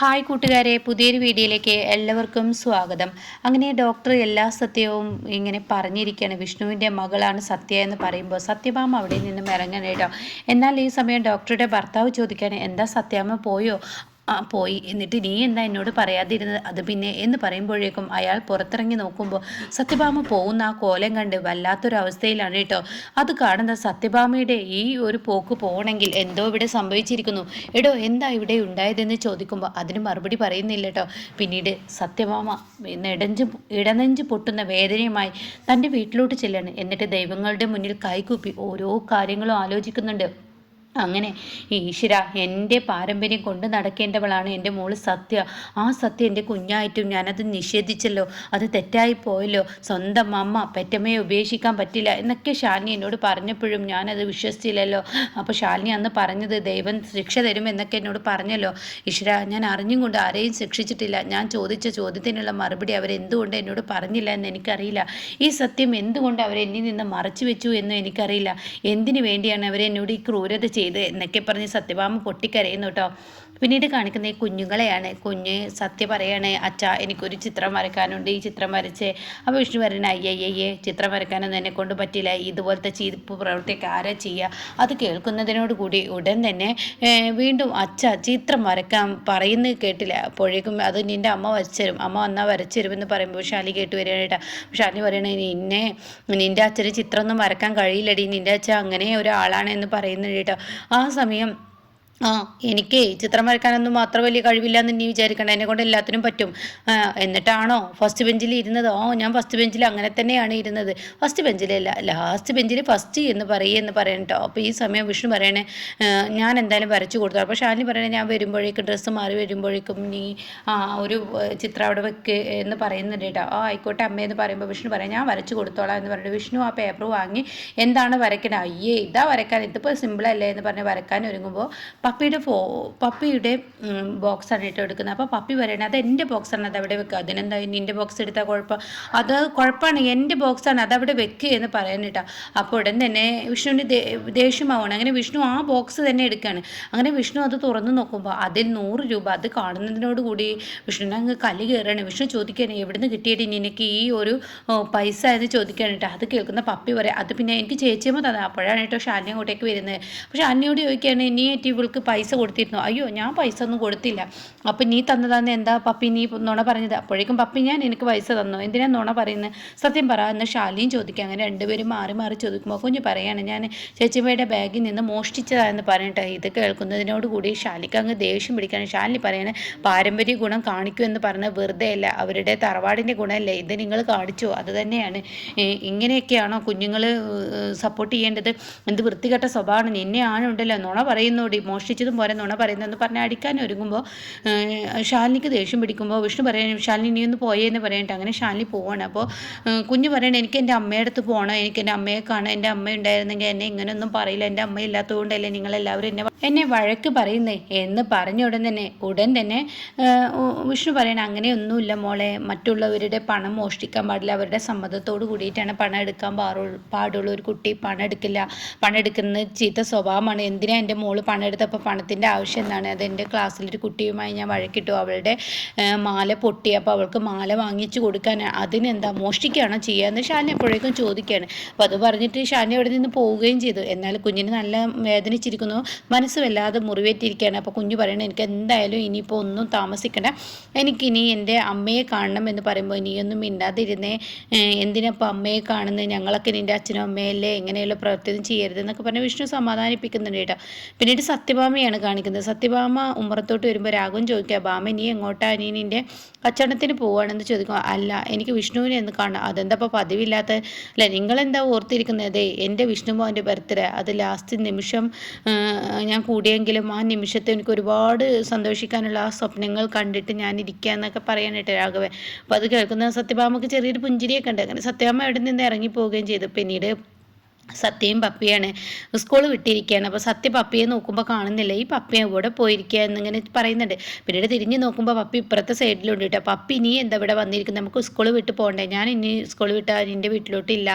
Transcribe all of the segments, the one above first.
Hi കൂട്ടുകാരെ പുതിയൊരു വീഡിയോയിലേക്ക് എല്ലാവർക്കും സ്വാഗതം. അങ്ങനെ ഡോക്ടർ എല്ലാ സത്യവും ഇങ്ങനെ പറഞ്ഞിരിക്കുകയാണ്. വിഷ്ണുവിന്റെ മകളാണ് സത്യ എന്ന് പറയുമ്പോൾ സത്യഭാമ അവിടെ നിന്നും ഇറങ്ങണേട്ടോ എന്നാൽ ഈ സമയം ഡോക്ടറുടെ ഭർത്താവ് ചോദിക്കാൻ എന്താ സത്യാമ്മ പോയോ? പോയി. എന്നിട്ട് നീ എന്താ എന്നോട് പറയാതിരുന്നത്? അത് പിന്നെ എന്ന് പറയുമ്പോഴേക്കും അയാൾ പുറത്തിറങ്ങി നോക്കുമ്പോൾ സത്യഭാമ പോകുന്ന ആ കോലം കണ്ട് വല്ലാത്തൊരവസ്ഥയിലാണ് കേട്ടോ. അത് കാണുന്ന സത്യഭാമയുടെ ഈ ഒരു പോക്ക് പോകണമെങ്കിൽ എന്തോ ഇവിടെ സംഭവിച്ചിരിക്കുന്നു. എടോ എന്താ ഇവിടെ ഉണ്ടായതെന്ന് ചോദിക്കുമ്പോൾ അതിന് മറുപടി പറയുന്നില്ല കേട്ടോ. പിന്നീട് സത്യഭാമ നെടഞ്ച് ഇടനെഞ്ച് പൊട്ടുന്ന വേദനയുമായി തന്റെ വീട്ടിലോട്ട് ചെല്ലാണ്. എന്നിട്ട് ദൈവങ്ങളുടെ മുന്നിൽ കൈകൂപ്പി ഓരോ കാര്യങ്ങളും ആലോചിക്കുന്നുണ്ട്. അങ്ങനെ ഈശ്വര എന്റെ പാരമ്പര്യം കൊണ്ട് നടക്കേണ്ടവളാണ് എന്റെ മോൾ സത്യ. ആ സത്യ എന്റെ കുഞ്ഞായിട്ടും ഞാനത് നിഷേധിച്ചല്ലോ. അത് തെറ്റായി പോയല്ലോ. സ്വന്തം അമ്മ പെറ്റമ്മയെ ഉപേക്ഷിക്കാൻ പറ്റില്ല എന്നൊക്കെ ശാലിനി എന്നോട് പറഞ്ഞപ്പോഴും ഞാനത് വിശ്വസിച്ചില്ലല്ലോ. അപ്പോൾ ശാലിനി അന്ന് പറഞ്ഞത് ദൈവം ശിക്ഷ തരും എന്നൊക്കെ എന്നോട് പറഞ്ഞല്ലോ. ഈശ്വര ഞാൻ അറിഞ്ഞും കൊണ്ട് ആരെയും ശിക്ഷിച്ചിട്ടില്ല. ഞാൻ ചോദിച്ച ചോദ്യത്തിനുള്ള മറുപടി അവരെന്തുകൊണ്ട് എന്നോട് പറഞ്ഞില്ല എന്ന് എനിക്കറിയില്ല. ഈ സത്യം എന്തുകൊണ്ട് അവരെന്നിൽ നിന്ന് മറച്ചു വെച്ചു എന്നും എനിക്കറിയില്ല. എന്തിനു വേണ്ടിയാണ് അവരെന്നോട് ഈ ക്രൂരത ചെയ്ത് എന്നൊക്കെ പറഞ്ഞ് സത്യഭാമ പൊട്ടിക്കരയുന്നു കേട്ടോ. പിന്നീട് കാണിക്കുന്ന ഈ കുഞ്ഞുങ്ങളെയാണ്. കുഞ്ഞ് സത്യ പറയാണ് അച്ഛ എനിക്കൊരു ചിത്രം വരയ്ക്കാനുണ്ട്. ഈ ചിത്രം വരച്ച് അപ്പോൾ വിഷ്ണു പറയണ അയ്യയ്യേ ചിത്രം വരയ്ക്കാനൊന്നും എന്നെ കൊണ്ട് പറ്റില്ല. ഇതുപോലത്തെ ചീപ്പ് പ്രവൃത്തിയൊക്കെ ആരാ ചെയ്യുക അത് കേൾക്കുന്നതിനോട് കൂടി ഉടൻ തന്നെ വീണ്ടും അച്ഛ ചിത്രം വരയ്ക്കാൻ പറയുന്നത് കേട്ടില്ല. അപ്പോഴേക്കും അത് നിന്റെ അമ്മ വരച്ചുതരും അമ്മ വന്നാൽ വരച്ചുതരുമെന്ന് പറയുമ്പോൾ ഷാലി കേട്ട് വരികയാണ് ഷാലി പറയണേ നിന്നെ നിന്റെ അച്ഛന് ചിത്രമൊന്നും വരക്കാൻ കഴിയില്ലടി. നിന്റെ അച്ഛൻ അങ്ങനെ ഒരാളാണ് എന്ന് പറയുന്നത് കേട്ടോ. ആ സമയം ആ എനിക്ക് ചിത്രം വരയ്ക്കാനൊന്നും അത്ര വലിയ കഴിവില്ല എന്ന് നീ വിചാരിക്കണ്ട. എന്നെ കൊണ്ട് എല്ലാത്തിനും പറ്റും. എന്നിട്ടാണോ? ഫസ്റ്റ് ബെഞ്ചിൽ ഇരുന്നത്. ഓ ഞാൻ ഫസ്റ്റ് ബെഞ്ചിൽ അങ്ങനെ തന്നെയാണ് ഇരുന്നത്. ഫസ്റ്റ് ബെഞ്ചിലല്ല ലാസ്റ്റ് ബെഞ്ചിൽ ഫസ്റ്റ് എന്ന് പറയുമെന്ന് പറയണ്ടോ അപ്പോൾ ഈ സമയം വിഷ്ണു പറയണേ ഞാൻ എന്തായാലും വരച്ചു കൊടുത്തു അപ്പോൾ ഷാലിനി പറയണേ ഞാൻ വരുമ്പോഴേക്കും ഡ്രസ്സ് മാറി വരുമ്പോഴേക്കും നീ ആ ഒരു ചിത്രം അവിടെ വെക്ക് എന്ന് പറയുന്നുണ്ട് കേട്ടോ ആ ആയിക്കോട്ടെ അമ്മയെന്ന് പറയുമ്പോൾ വിഷ്ണു പറയാം ഞാൻ വരച്ചു കൊടുത്തോളാം എന്ന് പറഞ്ഞു വിഷ്ണു ആ പേപ്പർ വാങ്ങി എന്താണ് വരയ്ക്കണേ? അയ്യേ ഇതാ വരയ്ക്കാൻ. ഇതിപ്പോൾ സിമ്പിളല്ലേ എന്ന് പറഞ്ഞ് വരയ്ക്കാൻ ഒരുങ്ങുമ്പോൾ പപ്പിയുടെ ഫോ പപ്പിയുടെ ബോക്സാണ് കേട്ടോ എടുക്കുന്നത്. അപ്പോൾ പപ്പി പറയണത് അത് എന്റെ ബോക്സാണ് അത് അവിടെ വെക്കുക അതിനെന്താ നിന്റെ ബോക്സ് എടുത്താൽ കുഴപ്പം? അത് കുഴപ്പമാണ് എന്റെ ബോക്സാണ് അത് അവിടെ വെക്കുക എന്ന് പറയാനിട്ടാ അപ്പോൾ ഉടൻ തന്നെ വിഷ്ണുവിന്റെ ദേഷ്യമാവാണ്. അങ്ങനെ വിഷ്ണു ആ ബോക്സ് തന്നെ എടുക്കുകയാണ് അങ്ങനെ വിഷ്ണു അത് തുറന്നു നോക്കുമ്പോൾ അതിൽ നൂറ് രൂപ അത് കാണുന്നതിനോട് കൂടി വിഷ്ണുവിനെ അങ്ങ് കല്ല് കയറുകയാണ്. വിഷ്ണു ചോദിക്കുകയാണ് എവിടുന്ന് കിട്ടിയിട്ട് നിനക്ക് ഈ ഒരു പൈസ? എന്ന് ചോദിക്കുകയാണ് കേട്ടോ. അത് കേൾക്കുന്ന പപ്പി പറയാം അത് പിന്നെ എനിക്ക് ചേച്ചിയമ്മ തന്നെ. അപ്പോഴാണ് കേട്ടോ ഷാനിയ അങ്ങോട്ടേക്ക് വരുന്നത്. പക്ഷേ അന്നയോട് ചോദിക്കുകയാണ് ഇനി നീ ഇവൾക്ക് പൈസ കൊടുത്തിരുന്നു? അയ്യോ ഞാൻ പൈസ ഒന്നും കൊടുത്തില്ല. അപ്പം നീ തന്നതാന്ന് എന്താ പപ്പി നീ നുണ പറഞ്ഞത്? അപ്പോഴേക്കും പപ്പി ഞാൻ എനിക്ക് പൈസ തന്നു. എന്തിനാ നുണ പറയുന്നത് സത്യം പറ എന്ന് ഷാലിയും ചോദിക്കുക അങ്ങനെ രണ്ടുപേരും മാറി മാറി ചോദിക്കുമ്പോൾ കുഞ്ഞ് പറയാണ് ഞാൻ ചേച്ചിമ്മയുടെ ബാഗിൽ നിന്ന് മോഷ്ടിച്ചതാണെന്ന് പറഞ്ഞിട്ട് ഇത് കേൾക്കുന്നതിനോട് കൂടി ഷാലിക്ക് അങ്ങ് ദേഷ്യം പിടിക്കാണ്. ഷാലി പറയണേ പാരമ്പര്യ ഗുണം കാണിക്കൂ എന്ന് പറഞ്ഞ വെറുതെ അല്ല. അവരുടെ തറവാടിന്റെ ഗുണമല്ലേ? ഇത് നിങ്ങൾ കാണിച്ചു? അത് തന്നെയാണ്. ഇങ്ങനെയൊക്കെയാണോ കുഞ്ഞുങ്ങൾ സപ്പോർട്ട് ചെയ്യേണ്ടത്? എന്ത് വൃത്തികെട്ട സ്വഭാവമാണ്? നിന്നെ ആണുണ്ടല്ലോ നുണ പറയുന്നോടി. മോഷ്ടിച്ചതും പോരെ നുണ പറയുന്നതെന്ന് പറഞ്ഞ് അടിക്കാൻ ഒരുങ്ങുമ്പോൾ ഷാലിനിക്ക് ദേഷ്യം പിടിക്കുമ്പോൾ വിഷ്ണു പറയാൻ ഷാലിനി നീ ഒന്ന് പോയേന്ന് പറയട്ടെ. അങ്ങനെ ഷാലിനി പോവാണ്. അപ്പോൾ കുഞ്ഞ് പറയണ എനിക്ക് എന്റെ അമ്മയുടെ അടുത്ത് പോകണം എനിക്ക് എന്റെ അമ്മയെ കാണാൻ എന്റെ അമ്മ ഉണ്ടായിരുന്നെങ്കിൽ എന്നെ ഇങ്ങനെയൊന്നും പറയില്ല. എന്റെ അമ്മ ഇല്ലാത്തതുകൊണ്ടല്ലേ നിങ്ങളെല്ലാവരും എന്നെ എന്നെ വഴക്ക് പറയുന്നേ എന്ന് പറഞ്ഞ ഉടൻ തന്നെ ഉടൻ തന്നെ വിഷ്ണു പറയണ അങ്ങനെയൊന്നുമില്ല മോളെ. മറ്റുള്ളവരുടെ പണം മോഷ്ടിക്കാൻ പാടില്ല. അവരുടെ സമ്മതത്തോട് കൂടിയിട്ടാണ് പണം എടുക്കാൻ പാടുള്ളൂ ഒരു കുട്ടി പണം എടുക്കില്ല. പണം എടുക്കുന്നത് ചീത്ത സ്വഭാവമാണ്. എന്തിനാ എന്റെ മോൾ പണം എടുത്തപ്പോൾ പണത്തിന്റെ ആവശ്യം എന്താണ്? അത് എന്റെ ക്ലാസ്സിലൊരു കുട്ടിയുമായി ഞാൻ വഴക്കിട്ടു. അവളുടെ മാല പൊട്ടി. അപ്പോൾ അവൾക്ക് മാല വാങ്ങിച്ചു കൊടുക്കാൻ അതിനെന്താ മോഷ്ടിക്കുകയാണോ ചെയ്യാന്ന് ഷാനി എപ്പോഴേക്കും ചോദിക്കുകയാണ്. അപ്പോൾ അത് പറഞ്ഞിട്ട് ഷാനി അവിടെ നിന്ന് പോവുകയും ചെയ്തു. എന്നാൽ കുഞ്ഞിന് നല്ല വേദനിച്ചിരിക്കുന്നു. മനസ്സ് വല്ലാതെ മുറിവേറ്റിരിക്കുകയാണ്. അപ്പോൾ കുഞ്ഞു പറയണത് എനിക്ക് എന്തായാലും ഇനിയിപ്പോൾ ഒന്നും താമസിക്കണ്ട. എനിക്കിനി എന്റെ അമ്മയെ കാണണം എന്ന് പറയുമ്പോൾ ഇനിയൊന്നും മിണ്ടാതിരുന്നേ. എന്തിനപ്പോൾ അമ്മയെ കാണുന്നത് ഞങ്ങളൊക്കെ നിന്റെ അച്ഛനും അമ്മയല്ലേ? എങ്ങനെയുള്ള പ്രവർത്തനം ചെയ്യരുതെന്നൊക്കെ പറഞ്ഞ് വിഷ്ണു സമാധാനിപ്പിക്കുന്നുണ്ട് കേട്ടോ. പിന്നീട് സത്യഭാമയാണ് കാണിക്കുന്നത്. സത്യഭാമ ഉമ്മറത്തോട്ട് വരുമ്പോൾ രാഘവൻ ചോദിക്കുക ഭാമ നീ എങ്ങോട്ടാ? നീ നിന്റെ കച്ചവടത്തിന് പോവുകയാണെന്ന് ചോദിക്കുക അല്ല എനിക്ക് വിഷ്ണുവിനെ എന്ന് കാണാം അതെന്താ ഇപ്പോൾ പതിവില്ലാത്ത അല്ല നിങ്ങളെന്താ ഓർത്തിരിക്കുന്നത്? എന്റെ വിഷ്ണുമോന്റെ ബർത്ത്ഡേ. അത് ലാസ്റ്റ് നിമിഷം ഞാൻ കൂടിയെങ്കിലും ആ നിമിഷത്തെ എനിക്ക് ഒരുപാട് സന്തോഷിക്കാനുള്ള ആ സ്വപ്നങ്ങൾ കണ്ടിട്ട് ഞാൻ ഇരിക്കുക എന്നൊക്കെ പറയാനായിട്ട് രാഘവൻ. അപ്പോൾ അത് കേൾക്കുന്ന സത്യഭാമക്ക് ചെറിയൊരു പുഞ്ചിരിയൊക്കെ ഉണ്ട്. അങ്ങനെ സത്യഭാമ അവിടെ നിന്ന് ഇറങ്ങി പോവുകയും ചെയ്തു. പിന്നീട് സത്യയും പപ്പിയാണ്. സ്കൂൾ വിട്ടിരിക്കുകയാണ് അപ്പോൾ സത്യ പപ്പിയെ നോക്കുമ്പോൾ കാണുന്നില്ല. ഈ പപ്പിയെ കൂടെ പോയിരിക്കുക എന്നിങ്ങനെ പറയുന്നുണ്ട്. പിന്നീട് തിരിഞ്ഞ് നോക്കുമ്പോൾ പപ്പി ഇപ്പുറത്തെ സൈഡിലുണ്ട് കേട്ടോ. പപ്പി നീ എന്താ ഇവിടെ വന്നിരിക്കുന്നത് നമുക്ക് സ്കൂൾ വിട്ട് പോകണ്ടേ ഞാൻ ഇനി സ്കൂൾ വിട്ടാൽ എന്റെ വീട്ടിലോട്ടില്ല.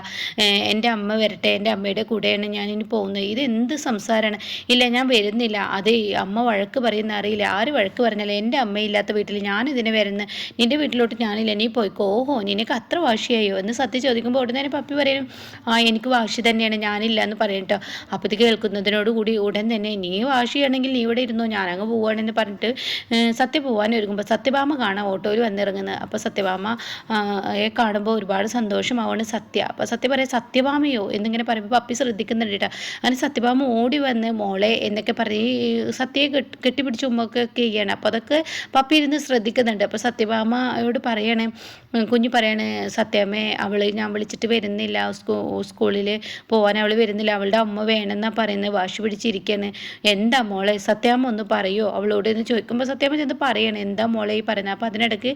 എന്റെ അമ്മ വരട്ടെ. എന്റെ അമ്മയുടെ കൂടെയാണ് ഞാൻ ഇനി പോകുന്നത്. ഇത് എന്ത് സംസാരമാണ് ഇല്ല ഞാൻ വരുന്നില്ല. അത് അമ്മ വഴക്ക് പറയുന്ന അറിയില്ല. ആര് വഴക്ക് പറഞ്ഞാലും എന്റെ അമ്മയില്ലാത്ത വീട്ടിൽ ഞാൻ ഇതിനെ വരുന്നത് നിന്റെ വീട്ടിലോട്ട് ഞാനില്ല. നീ പോയിക്കോ. ഓഹോ നിനക്ക് അത്ര വാശിയായോ? എന്ന് സത്യം ചോദിക്കുമ്പോൾ ഉടനെ തന്നെ പപ്പി പറയും ആ എനിക്ക് വാശി തന്നെയാണ് ഞാനില്ല എന്ന് പറയട്ടോ അപ്പോൾ ഇത് കേൾക്കുന്നതിനോട് കൂടി ഉടൻ തന്നെ നീ വാശിയാണെങ്കിൽ നീ ഇവിടെ ഇരുന്നോ ഞാനങ്ങ് പോവാണെന്ന് പറഞ്ഞിട്ട് സത്യ പോവാൻ ഒരുങ്ങുമ്പോൾ സത്യഭാമ കാണാം ഓട്ടോയിൽ വന്നിറങ്ങുന്നത് അപ്പോൾ സത്യഭാമ യെ കാണുമ്പോൾ ഒരുപാട് സന്തോഷമാവാണ് സത്യ. അപ്പോൾ സത്യ പറയാം സത്യഭാമയോ? എന്നിങ്ങനെ പറയുമ്പോൾ പപ്പി ശ്രദ്ധിക്കുന്നുണ്ട് കേട്ടോ. അങ്ങനെ സത്യഭാമ ഓടി വന്ന് മോളെ എന്നൊക്കെ പറഞ്ഞ് സത്യയെ കെട്ടി കെട്ടിപ്പിടിച്ച് ഉമ്മൊക്കെ ചെയ്യണം അപ്പോൾ അതൊക്കെ പപ്പി ഇരുന്ന് ശ്രദ്ധിക്കുന്നുണ്ട്. അപ്പോൾ സത്യഭാമയോട് പറയണേ കുഞ്ഞു പറയണേ സത്യമേ അവൾ ഞാൻ വിളിച്ചിട്ട് വരുന്നില്ല സ്കൂ സ്കൂളിൽ പോകാൻ അവൾ വരുന്നില്ല. അവളുടെ അമ്മ വേണമെന്നാണ് പറയുന്നത് വാശി പിടിച്ചിരിക്കുകയാണ് എന്താ മോളെ? സത്യാമ്മ ഒന്ന് പറയോ? അവളോട് എന്ന് ചോദിക്കുമ്പോൾ സത്യാമ്മ ചെന്ന് പറയണം. എന്താ മോളെ ഈ പറയുന്നത് അപ്പോൾ അതിനിടയ്ക്ക്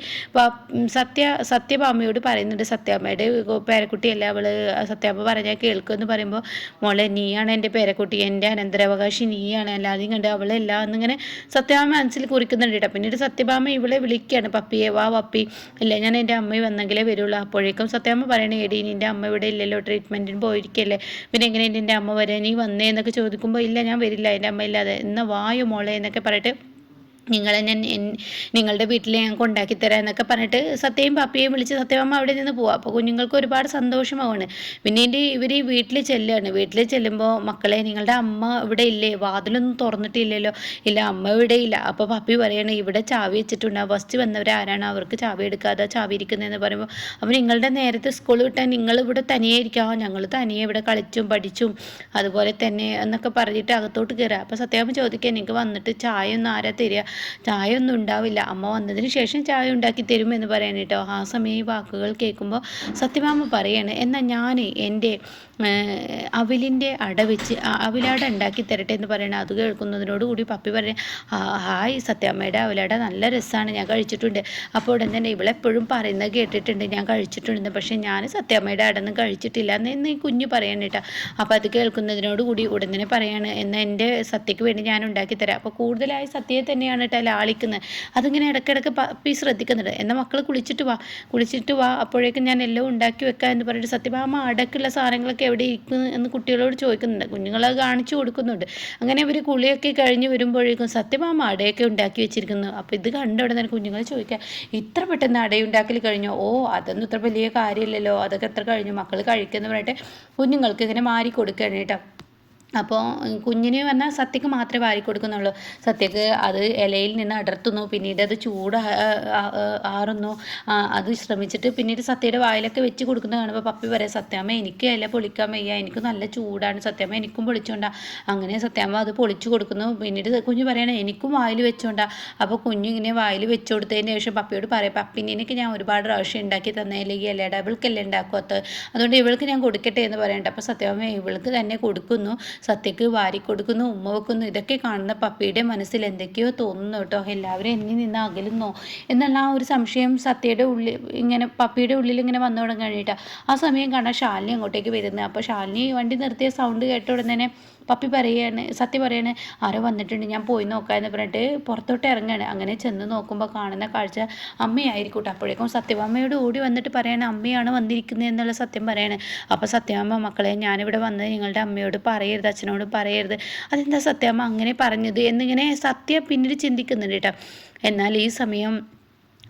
സത്യ സത്യഭാമയോട് പറയുന്നുണ്ട് സത്യാമ്മയുടെ പേരക്കുട്ടിയല്ല അവൾ സത്യാമ്മ പറഞ്ഞാൽ കേൾക്കുമെന്ന് പറയുമ്പോൾ മോളെ നീയാണ് എന്റെ പേരക്കുട്ടി. എന്റെ അനന്തരാവകാശി നീയാണ്. അല്ലാതെയും കണ്ട് അവളല്ല എന്നിങ്ങനെ സത്യാമ്മ മനസ്സിൽ കുറിക്കുന്നുണ്ട് കേട്ടോ. പിന്നീട് സത്യഭാമ ഇവളെ വിളിക്കുകയാണ് പപ്പിയെ വാ പപ്പി. ഇല്ല ഞാൻ എന്റെ അമ്മ വന്നെങ്കിലേ വരുള്ളൂ. അപ്പോഴേക്കും സത്യാമ്മ പറയണേ എടി നിന്റെ അമ്മ ഇവിടെ ഇല്ലല്ലോ. ട്രീറ്റ്മെന്റിന് പോയിരിക്കല്ലേ. പിന്നെ എങ്ങനെ എന്റെ അമ്മ വരെ? നീ വന്നേ? എന്നൊക്കെ ചോദിക്കുമ്പോൾ ഇല്ല ഞാൻ വരില്ല. എന്റെ അമ്മ ഇല്ലാതെ. എന്നാ വായു മോളെ? എന്നൊക്കെ പറഞ്ഞിട്ട് നിങ്ങളെ ഞാൻ നിങ്ങളുടെ വീട്ടിൽ ഞാൻ കൊണ്ടാക്കി തരാം എന്നൊക്കെ പറഞ്ഞിട്ട് സത്യയും പാപ്പിയെയും വിളിച്ച് സത്യമാമ്മ അവിടെ നിന്ന് പോവാം. അപ്പോൾ കുഞ്ഞുങ്ങൾക്ക് ഒരുപാട് സന്തോഷമാവാണ്. പിന്നെ എന്റെ ഇവർ ഈ വീട്ടിൽ ചെല്ലുകയാണ്. വീട്ടിൽ ചെല്ലുമ്പോൾ മക്കളെ നിങ്ങളുടെ അമ്മ ഇവിടെ ഇല്ലേ? വാതിലൊന്നും തുറന്നിട്ടില്ലല്ലോ. ഇല്ല അമ്മ ഇവിടെ ഇല്ല. അപ്പോൾ പപ്പി പറയാണ് ഇവിടെ ചാവി വെച്ചിട്ടുണ്ട്. ഫസ്റ്റ് വന്നവർ ആരാണ്? അവർക്ക് ചാവി എടുക്കാതെ ചാവി ഇരിക്കുന്നതെന്ന് പറയുമ്പോൾ അപ്പോൾ നിങ്ങളുടെ നേരത്തെ സ്കൂൾ വിട്ടാൽ നിങ്ങൾ ഇവിടെ തനിയെ ഇരിക്കാം. ഞങ്ങൾ തനിയെ ഇവിടെ കളിച്ചും പഠിച്ചും അതുപോലെ തന്നെ എന്നൊക്കെ പറഞ്ഞിട്ട് അകത്തോട്ട് കയറുക അപ്പോൾ സത്യാമ്മ ചോദിക്കുക എനിക്ക് വന്നിട്ട് ചായ ഒന്നും ആരാ തരിക? ചായ ഒന്നും ഉണ്ടാവില്ല. അമ്മ വന്നതിന് ശേഷം ചായ ഉണ്ടാക്കി തരും എന്ന് പറയാൻ കേട്ടോ. ആ സമയം ഈ വാക്കുകൾ കേൾക്കുമ്പോൾ സത്യമാമ പറയാണ് എന്നാൽ ഞാൻ എന്റെ അവിലിന്റെ അട വെച്ച് അവിലാട ഉണ്ടാക്കി തരട്ടെ എന്ന് പറയണ. അത് കേൾക്കുന്നതിനോട് കൂടി പപ്പി പറയും ഹായ് സത്യാമ്മയുടെ അവിലാട നല്ല രസമാണ് ഞാൻ കഴിച്ചിട്ടുണ്ട്. അപ്പോൾ ഉടൻ തന്നെ ഇവളെപ്പോഴും പറയുന്നത് കേട്ടിട്ടുണ്ട്. ഞാൻ കഴിച്ചിട്ടുണ്ട്. പക്ഷെ ഞാൻ സത്യാമ്മയുടെ അടന്നും കഴിച്ചിട്ടില്ല എന്ന് എന്ന് ഈ കുഞ്ഞ് പറയാൻ കേട്ടോ. അപ്പോൾ അത് കേൾക്കുന്നതിനോട് കൂടി ഉടൻ തന്നെ പറയാണ് എന്നാൽ എന്റെ സത്യക്ക് വേണ്ടി ഞാൻ ഉണ്ടാക്കി തരാം. അപ്പോൾ കൂടുതലായി സത്യയെ തന്നെയാണ് കേട്ടോ ലാളിക്കുന്നത് അതിങ്ങനെ ഇടയ്ക്കിടയ്ക്ക് പപ്പി ശ്രദ്ധിക്കുന്നുണ്ട്. എന്നാൽ മക്കൾ കുളിച്ചിട്ട് വാ. കുളിച്ചിട്ട് വാ. അപ്പോഴേക്കും ഞാൻ എല്ലാം ഉണ്ടാക്കി വെക്കാം എന്ന് പറഞ്ഞിട്ട് സത്യഭാമ അടക്കുള്ള സാധനങ്ങളൊക്കെ എവിടെ ഇരിക്കുന്നു എന്ന് കുട്ടികളോട് ചോദിക്കുന്നുണ്ട്. കുഞ്ഞുങ്ങളെ കാണിച്ചു കൊടുക്കുന്നുണ്ട്. അങ്ങനെ ഇവർ കുളിയൊക്കെ കഴിഞ്ഞ് വരുമ്പോഴേക്കും സത്യഭാമ അടയൊക്കെ ഉണ്ടാക്കി വെച്ചിരിക്കുന്നു. അപ്പോൾ ഇത് കണ്ട ഉടനെ കുഞ്ഞുങ്ങൾ ചോദിക്കുക ഇത്ര പെട്ടെന്ന് അടയുണ്ടാക്കൽ കഴിഞ്ഞോ? ഓ അതൊന്നും ഇത്ര വലിയ കാര്യമില്ലല്ലോ. അതൊക്കെ എത്ര കഴിഞ്ഞു? മക്കൾ കഴിക്കുന്നവരായിട്ട് കുഞ്ഞുങ്ങൾക്ക് ഇങ്ങനെ മാറി കൊടുക്കുകയാണ് കേട്ടോ. അപ്പോൾ കുഞ്ഞിന് പറഞ്ഞാൽ സത്യക്ക് മാത്രമേ വാരി കൊടുക്കുന്നുള്ളൂ. സത്യക്ക് അത് ഇലയിൽ നിന്ന് അടർത്തുന്നു പിന്നീട് അത് ചൂട് ആറുന്നു. അത് ശ്രമിച്ചിട്ട് പിന്നീട് സത്യയുടെ വായിലൊക്കെ വെച്ച് കൊടുക്കുന്ന കാണുമ്പോൾ പപ്പി പറയാം സത്യാമ്മ എനിക്ക് ഇല പൊളിക്കാൻ വയ്യ എനിക്ക് നല്ല ചൂടാണ്. സത്യാമ്മ എനിക്കും പൊളിച്ചോണ്ടാ. അങ്ങനെ സത്യാമ്മ അത് പൊളിച്ചു കൊടുക്കുന്നു. പിന്നീട് കുഞ്ഞ് പറയണേ എനിക്കും വായിൽ വെച്ചോണ്ടാ. അപ്പോൾ കുഞ്ഞു ഇങ്ങനെ വായിൽ വെച്ചു കൊടുത്തതിന് ശേഷം പപ്പിയോട് പറയാം പപ്പിനെ എനിക്ക് ഞാൻ ഒരുപാട് പ്രാവശ്യം ഉണ്ടാക്കി തന്നെ അല്ലെങ്കിൽ ഇല ഡബിൾക്കല്ലേ ഉണ്ടാക്കാത്തത് അതുകൊണ്ട് ഇവൾക്ക് ഞാൻ കൊടുക്കട്ടെ എന്ന് പറയണ്ട. അപ്പോൾ സത്യാമ്മ ഇവൾക്ക് തന്നെ കൊടുക്കുന്നു. സത്യക്ക് വാരി കൊടുക്കുന്നു ഉമ്മ വെക്കുന്നു. ഇതൊക്കെ കാണുന്ന പപ്പിയുടെ മനസ്സിൽ എന്തൊക്കെയോ തോന്നുന്നു കേട്ടോ. എല്ലാവരും എന്നിൽ നിന്ന് അകലുന്നോ? എന്നുള്ള ആ ഒരു സംശയം സത്യയുടെ ഉള്ളിൽ ഇങ്ങനെ പപ്പിയുടെ ഉള്ളിൽ ഇങ്ങനെ വന്നു തുടങ്ങാനായിട്ടാ ആ സമയം കാണാൻ ശാലിനി അങ്ങോട്ടേക്ക് വരുന്നത്. അപ്പോൾ ശാലിനി വണ്ടി നിർത്തിയ സൗണ്ട് കേട്ട ഉടനെ പപ്പി പറയാണ് സത്യം പറയാണ് ആരോ വന്നിട്ടുണ്ട് ഞാൻ പോയി നോക്കാമെന്ന് പറഞ്ഞിട്ട് പുറത്തോട്ട് ഇറങ്ങുകയാണ് അങ്ങനെ ചെന്ന് നോക്കുമ്പോൾ കാണുന്ന കാഴ്ച അമ്മയായിരിക്കും അപ്പോഴേക്കും സത്യഭാമയോട് ഓടി വന്നിട്ട് പറയാണ് അമ്മയാണ് വന്നിരിക്കുന്നത് എന്നുള്ള സത്യം പറയാണ്. അപ്പോൾ സത്യഭാമ മക്കളെ ഞാനിവിടെ വന്നത് നിങ്ങളുടെ അമ്മയോട് പറയരുത് അച്ഛനോട് പറയരുത്. അതെന്താ സത്യഭാമ അങ്ങനെ പറഞ്ഞത്? എന്നിങ്ങനെ സത്യ പിന്നീട് ചിന്തിക്കുന്നുണ്ട് കേട്ടോ എന്നാൽ ഈ സമയം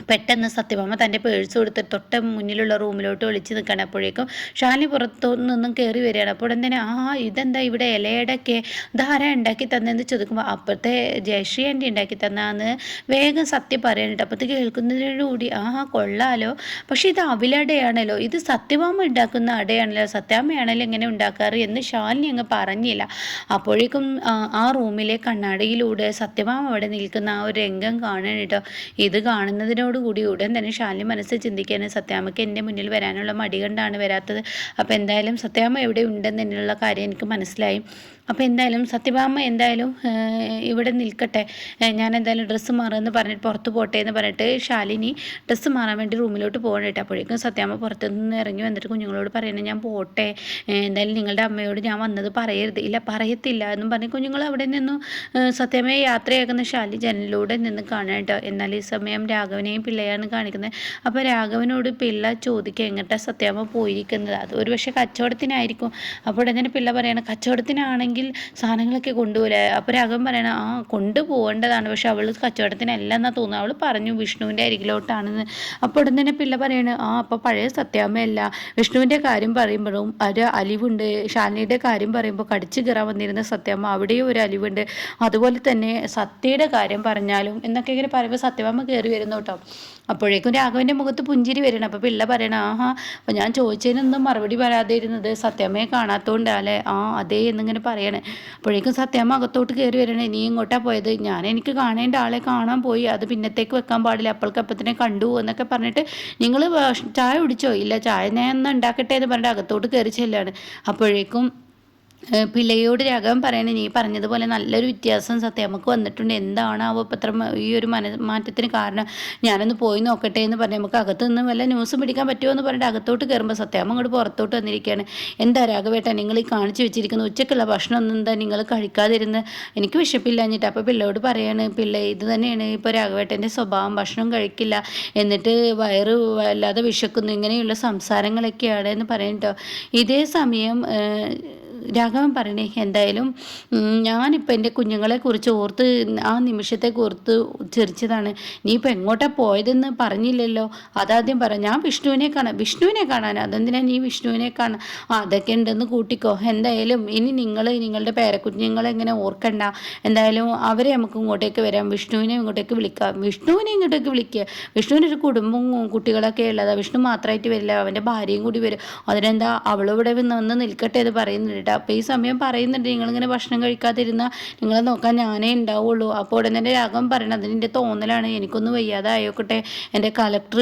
പെട്ടെന്ന് സത്യഭാമ തന്റെ പേഴ്സ് കൊടുത്ത് തൊട്ട മുന്നിലുള്ള റൂമിലോട്ട് വിളിച്ച് നിൽക്കണം അപ്പോഴേക്കും ഷാലി പുറത്തു നിന്നും കയറി വരികയാണ്. അപ്പോൾ തന്നെ ആ ഇതെന്താ ഇവിടെ ഇലയടക്കെ? ധാര ഉണ്ടാക്കി തന്നെന്ന് ചോദിക്കുമ്പോൾ അപ്പുറത്തെ ജയശ്രീ ആന്റി ഉണ്ടാക്കി തന്നാന്ന് വേഗം സത്യം പറയാനിട്ട് അപ്പോഴത്തെ കേൾക്കുന്നതിനോടുകൂടി ആ കൊള്ളാലോ. പക്ഷേ ഇത് അവിലടയാണല്ലോ ഇത് സത്യഭാമ ഉണ്ടാക്കുന്ന അടയാണല്ലോ. സത്യാമ്മയാണല്ലോ ഇങ്ങനെ ഉണ്ടാക്കാറ് എന്ന് ഷാലിനി അങ്ങ് പറഞ്ഞില്ല. അപ്പോഴേക്കും ആ, റൂമിലെ കണ്ണാടിയിലൂടെ സത്യഭാമ അവിടെ നിൽക്കുന്ന ആ ഒരു രംഗം കാണാനിട്ടോ. ഇത് കാണുന്നതിനോടുകൂടി ഉടൻ തന്നെ ശാലിനി മനസ്സിൽ ചിന്തിക്കാൻ സത്യാമ്മയ്ക്ക് എന്റെ മുന്നിൽ വരാനുള്ള മടി കണ്ടാണ് വരാത്തത്. അപ്പോൾ എന്തായാലും സത്യാമ്മ എവിടെ ഉണ്ടെന്നുള്ള കാര്യം എനിക്ക് മനസ്സിലായി. അപ്പോൾ എന്തായാലും സത്യഭാമ എന്തായാലും ഇവിടെ നിൽക്കട്ടെ. ഞാൻ എന്തായാലും ഡ്രസ്സ് മാറുമെന്ന് പറഞ്ഞിട്ട് പുറത്ത് പോട്ടെ എന്ന് പറഞ്ഞിട്ട് ശാലിനി ഡ്രസ്സ് മാറാൻ വേണ്ടി റൂമിലോട്ട് പോകണ്ടിട്ട് അപ്പോഴേക്കും സത്യാമ്മ പുറത്തു നിന്ന് ഇറങ്ങി വന്നിട്ട് കുഞ്ഞുങ്ങളോട് പറയണേ ഞാൻ പോട്ടെ. എന്തായാലും നിങ്ങളുടെ അമ്മയോട് ഞാൻ വന്നത് പറയരുത്. ഇല്ല പറയത്തില്ല എന്നും പറഞ്ഞ് കുഞ്ഞുങ്ങൾ അവിടെ നിന്നും. സത്യാമ്മയെ യാത്രയാക്കുന്ന ശാലി ജനലിലൂടെ നിന്ന് കാണാട്ടോ എന്നാൽ ഈ സമയം രാഘവനെയും പിള്ളയാണ് കാണിക്കുന്നത്. അപ്പോൾ രാഘവനോട് പിള്ള ചോദിക്കുക എങ്ങോട്ടാണ് സത്യാമ്മ പോയിരിക്കുന്നത്? അത് ഒരു പക്ഷേ കച്ചവടത്തിനായിരിക്കും. അപ്പോൾ ഉടനെ പിള്ള പറയണം കച്ചവടത്തിനാണെങ്കിൽ ആണെങ്കിൽ സാധനങ്ങളൊക്കെ കൊണ്ടുപോലെ അപ്പോൾ രാഘവൻ പറയണം ആ കൊണ്ടുപോകേണ്ടതാണ്. പക്ഷെ അവൾ കച്ചവടത്തിനല്ല എന്നാ തോന്നുന്നു. അവൾ പറഞ്ഞു വിഷ്ണുവിന്റെ അരികിലോട്ടാണെന്ന്. അപ്പോൾ ഉടൻ തന്നെ പിള്ള പറയണ് ആ അപ്പോൾ പഴയ സത്യാമ്മയല്ല. വിഷ്ണുവിന്റെ കാര്യം പറയുമ്പോഴും ഒരു അലിവുണ്ട്. ഷാലിനിയുടെ കാര്യം പറയുമ്പോൾ കടിച്ച് കയറാൻ വന്നിരുന്ന സത്യാമ്മ അവിടെയും ഒരു അലിവുണ്ട്. അതുപോലെ തന്നെ സത്യയുടെ കാര്യം പറഞ്ഞാലും എന്നൊക്കെ ഇങ്ങനെ പറയുമ്പോൾ സത്യഭാമ കയറി വരുന്നു കേട്ടോ. അപ്പോഴേക്കും രാഘവന്റെ മുഖത്ത് പുഞ്ചിരി വരണം അപ്പോൾ പിള്ള പറയണം ആഹാ അപ്പോൾ ഞാൻ ചോദിച്ചതിനൊന്നും മറുപടി വരാതെ ഇരുന്നത് സത്യമ്മയെ കാണാത്തോണ്ടല്ലേ ആ അതേ എന്നിങ്ങനെ പറയണേ അപ്പോഴേക്കും സത്യമ്മ അകത്തോട്ട് കയറി വരണേ നീ ഇങ്ങോട്ടാ പോയത്? ഞാൻ എനിക്ക് കാണേണ്ട ആളെ കാണാൻ പോയി. അത് പിന്നത്തേക്ക് വെക്കാൻ പാടില്ല. അപ്പോൾക്കപ്പത്തിനെ കണ്ടു എന്നൊക്കെ പറഞ്ഞിട്ട് നിങ്ങൾ ചായ കുടിച്ചോ? ഇല്ല ചായ ഞാൻ ഒന്ന് ഉണ്ടാക്കട്ടെ എന്ന് പറഞ്ഞിട്ട് അകത്തോട്ട് കയറി ചെല്ലാണ്. അപ്പോഴേക്കും പിള്ളയോട് രാഘവൻ പറയണ നീ പറഞ്ഞതുപോലെ നല്ലൊരു വ്യത്യാസം സത്യം. നമുക്ക് വന്നിട്ടുണ്ട്. എന്താണാവോ ഇപ്പം ഈ ഒരു മന മാറ്റത്തിന് കാരണം. ഞാനൊന്ന് പോയി നോക്കട്ടെ എന്ന് പറഞ്ഞ് നമുക്ക് അകത്ത് നിന്ന് വല്ല ന്യൂസ് പിടിക്കാൻ പറ്റുമോ എന്ന് പറഞ്ഞിട്ട് അകത്തോട്ട് കയറുമ്പോൾ സത്യം അങ്ങോട്ട് പുറത്തോട്ട് വന്നിരിക്കുകയാണ്. എന്താ രാഘവേട്ട നിങ്ങൾ ഈ കാണിച്ചു വെച്ചിരിക്കുന്ന ഉച്ചക്കുള്ള ഭക്ഷണം ഒന്നും എന്താ നിങ്ങൾ കഴിക്കാതിരുന്ന്? എനിക്ക് വിശപ്പില്ലാഞ്ഞിട്ട് അപ്പോൾ പിള്ളയോട് പറയാണ് പിള്ള ഇത് തന്നെയാണ്. ഇപ്പോൾ രാഘവേട്ടന്റെ സ്വഭാവം. ഭക്ഷണം കഴിക്കില്ല. എന്നിട്ട് വയറ് വല്ലാതെ വിശക്കുന്നു. ഇങ്ങനെയുള്ള സംസാരങ്ങളൊക്കെയാണ് എന്ന് പറയുന്നുണ്ടോ ഇതേ സമയം രാഘവൻ പറയണേ എന്തായാലും ഞാനിപ്പോൾ എന്റെ കുഞ്ഞുങ്ങളെ കുറിച്ച് ഓർത്ത് ആ നിമിഷത്തെ കുറിച്ച് ചിരിച്ചതാണ്. നീ ഇപ്പോൾ എങ്ങോട്ടാ പോയതെന്ന് പറഞ്ഞില്ലല്ലോ. അതാദ്യം പറ ഞാൻ വിഷ്ണുവിനെ കാണാം വിഷ്ണുവിനെ കാണാൻ. അതെന്തിനാ നീ വിഷ്ണുവിനെ കാണാൻ അതൊക്കെ ഉണ്ടെന്ന് കൂട്ടിക്കോ. എന്തായാലും ഇനി നിങ്ങൾ നിങ്ങളുടെ പേരക്കുഞ്ഞുങ്ങളെ ഇങ്ങനെ ഓർക്കണ്ട. എന്തായാലും അവരെ നമുക്ക് ഇങ്ങോട്ടേക്ക് വരാം. വിഷ്ണുവിനെ ഇങ്ങോട്ടേക്ക് വിളിക്കാം. വിഷ്ണുവിനെ ഇങ്ങോട്ടേക്ക് വിളിക്കുക വിഷ്ണുവിന്റെ ഒരു കുടുംബവും കുട്ടികളൊക്കെ ഉള്ളതാണ് വിഷ്ണു മാത്രമായിട്ട് വരില്ല. അവന്റെ ഭാര്യയും കൂടി വരും. അതിനെന്താ അവളിവിടെ വന്ന് നിൽക്കട്ടെ എന്ന് പറയുന്നുണ്ട് കേട്ടോ അപ്പോൾ ഈ സമയം പറയുന്നുണ്ട് നിങ്ങളിങ്ങനെ ഭക്ഷണം കഴിക്കാതിരുന്ന നിങ്ങളെ നോക്കാൻ ഞാനേ ഉണ്ടാവുള്ളൂ. അപ്പോൾ ഉടൻ തന്നെ രാഘവൻ പറയണം അതിന്റെ തോന്നലാണ് എനിക്കൊന്നും വയ്യാതെ ആയോക്കട്ടെ എന്റെ കലക്ടർ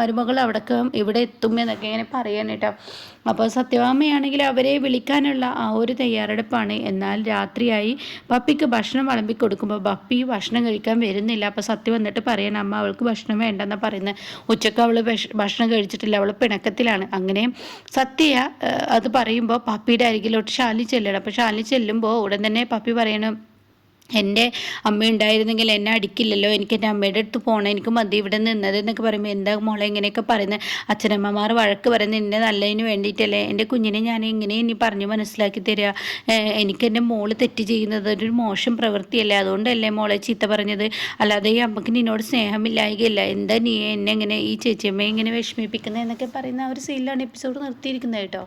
മരുമകൾ അവിടേക്ക് ഇവിടെ എത്തും എന്നൊക്കെ ഇങ്ങനെ പറയാൻ കേട്ടോ. അപ്പോൾ സത്യഭാമയാണെങ്കിൽ അവരെ വിളിക്കാനുള്ള ആ ഒരു തയ്യാറെടുപ്പാണ്. എന്നാൽ രാത്രിയായി പപ്പിക്ക് ഭക്ഷണം വിളമ്പി കൊടുക്കുമ്പോൾ പപ്പി ഭക്ഷണം കഴിക്കാൻ വരുന്നില്ല. അപ്പോൾ സത്യം വന്നിട്ട് പറയണം അമ്മ അവൾക്ക് ഭക്ഷണം വേണ്ടെന്നാണ് പറയുന്നത് ഉച്ചയ്ക്ക് അവൾ ഭക്ഷണം കഴിച്ചിട്ടില്ല അവൾ പിണക്കത്തിലാണ്. അങ്ങനെ സത്യ അത് പറയുമ്പോൾ പപ്പിയുടെ അരികിലോട്ട് ഷാലി ചെല്ലണം. അപ്പോൾ ഷാലി ചെല്ലുമ്പോൾ ഉടൻ തന്നെ പപ്പി പറയണം എന്റെ അമ്മ ഉണ്ടായിരുന്നെങ്കിൽ എന്നെ അടിക്കില്ലല്ലോ. എനിക്ക് എന്റെ അമ്മയുടെ അടുത്ത് പോകണം എനിക്ക് മതി ഇവിടെ നിന്നത് എന്നൊക്കെ പറയുമ്പോൾ എന്താ മോളെ ഇങ്ങനെയൊക്കെ പറയുന്നത്? അച്ഛനമ്മമാർ വഴക്ക് പറയുന്നത് എന്റെ നല്ലതിന് വേണ്ടിയിട്ടല്ലേ? എന്റെ കുഞ്ഞിനെ ഞാൻ എങ്ങനെ ഇനി പറഞ്ഞു മനസ്സിലാക്കി തരിക എനിക്ക് എന്റെ മോൾ തെറ്റ് ചെയ്യുന്നത് ഒരു മോശം പ്രവൃത്തിയല്ലേ? അതുകൊണ്ടല്ലേ മോളെ ചീത്ത പറഞ്ഞത്? അല്ലാതെ ഈ അമ്മയ്ക്ക് നിന്നോട് സ്നേഹമില്ലായികയില്ല? എന്താ നീ എന്നെ ഇങ്ങനെ ഈ ചേച്ചിയമ്മയെ ഇങ്ങനെ വിഷമിപ്പിക്കുന്നത് എന്നൊക്കെ പറയുന്ന ആ ഒരു സീനിലാണ് എപ്പിസോഡ് നിർത്തിയിരിക്കുന്നത് കേട്ടോ.